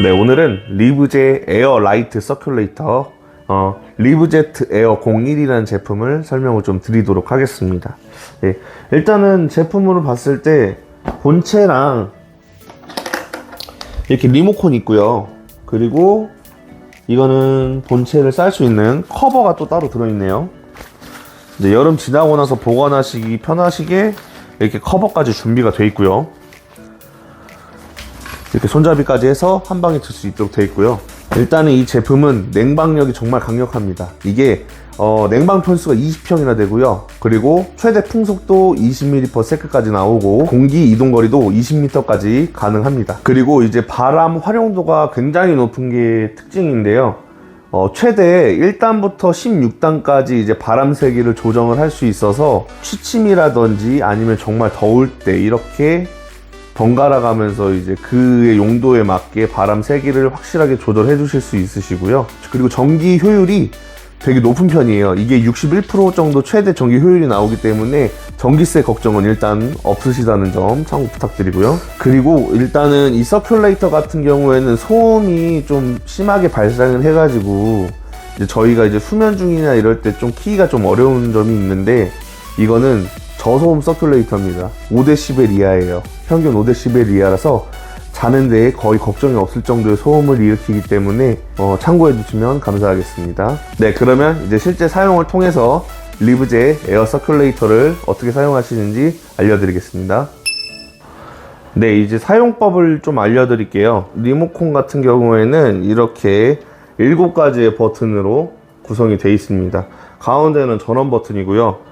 네, 오늘은 리브제 에어 라이트 서큘레이터, 어, 리브제트 에어 01이라는 제품을 설명을 좀 드리도록 하겠습니다. 예, 일단은 제품으로 봤을 때 본체랑 이렇게 리모컨 있고요. 그리고 이거는 본체를 쌀 수 있는 커버가 또 따로 들어있네요. 여름 지나고 나서 보관하시기 편하시게 이렇게 커버까지 준비가 되어 있고요. 이렇게 손잡이까지 해서 한 방에 들 수 있도록 되어 있고요. 일단은 이 제품은 냉방력이 정말 강력합니다. 이게 어, 냉방 편수가 20평이나 되고요. 그리고 최대 풍속도 20ml/s까지 나오고 공기 이동 거리도 20m까지 가능합니다. 그리고 이제 바람 활용도가 굉장히 높은 게 특징인데요. 어, 최대 1단부터 16단까지 이제 바람 세기를 조정을 할 수 있어서 취침이라든지 아니면 정말 더울 때 이렇게 번갈아 가면서 이제 그의 용도에 맞게 바람 세기를 확실하게 조절해 주실 수 있으시고요. 그리고 전기 효율이 되게 높은 편이에요. 이게 61% 정도 최대 전기 효율이 나오기 때문에 전기세 걱정은 일단 없으시다는 점 참고 부탁드리고요. 그리고 일단은 이 서큘레이터 같은 경우에는 소음이 좀 심하게 발생을 해가지고 이제 저희가 이제 수면 중이나 이럴 때 좀 키기가 좀 어려운 점이 있는데 이거는 저소음 서큘레이터입니다. 5dB 이하예요. 평균 5dB 이하라서 자는데 거의 걱정이 없을 정도의 소음을 일으키기 때문에 어, 참고해 주시면 감사하겠습니다. 네, 그러면 이제 실제 사용을 통해서 리브제 에어 서큘레이터를 어떻게 사용하시는지 알려드리겠습니다. 네, 이제 사용법을 좀 알려드릴게요. 리모컨 같은 경우에는 이렇게 7가지의 버튼으로 구성이 되어 있습니다. 가운데는 전원 버튼이고요.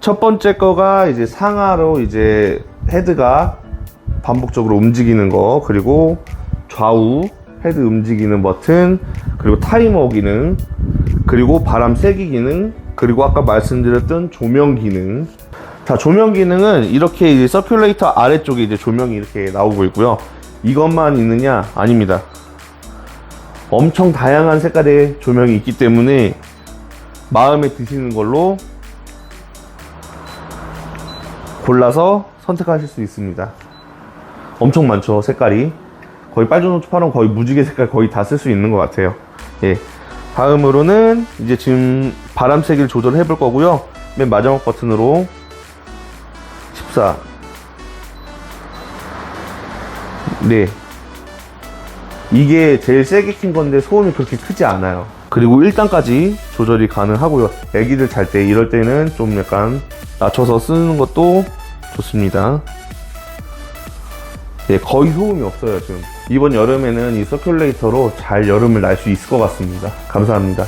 첫 번째 거가 이제 상하로 이제 헤드가 반복적으로 움직이는 거, 그리고 좌우 헤드 움직이는 버튼, 그리고 타이머 기능, 그리고 바람 세기 기능, 그리고 아까 말씀드렸던 조명 기능. 자, 조명 기능은 이렇게 이제 서큘레이터 아래쪽에 이제 조명이 이렇게 나오고 있고요. 이것만 있느냐? 아닙니다. 엄청 다양한 색깔의 조명이 있기 때문에 마음에 드시는 걸로 골라서 선택하실 수 있습니다. 엄청 많죠, 색깔이. 거의 빨주노초 파란 거의 무지개 색깔 거의 다 쓸 수 있는 것 같아요. 예. 다음으로는 이제 지금 바람 세기를 조절해 볼 거고요. 맨 마지막 버튼으로 14. 네. 이게 제일 세게 킨 건데 소음이 그렇게 크지 않아요. 그리고 1단까지 조절이 가능하고요. 애기들 잘 때 이럴 때는 좀 약간 낮춰서 쓰는 것도 좋습니다. 네, 거의 소음이 없어요, 지금. 이번 여름에는 이 서큘레이터로 잘 여름을 날 수 있을 것 같습니다. 감사합니다.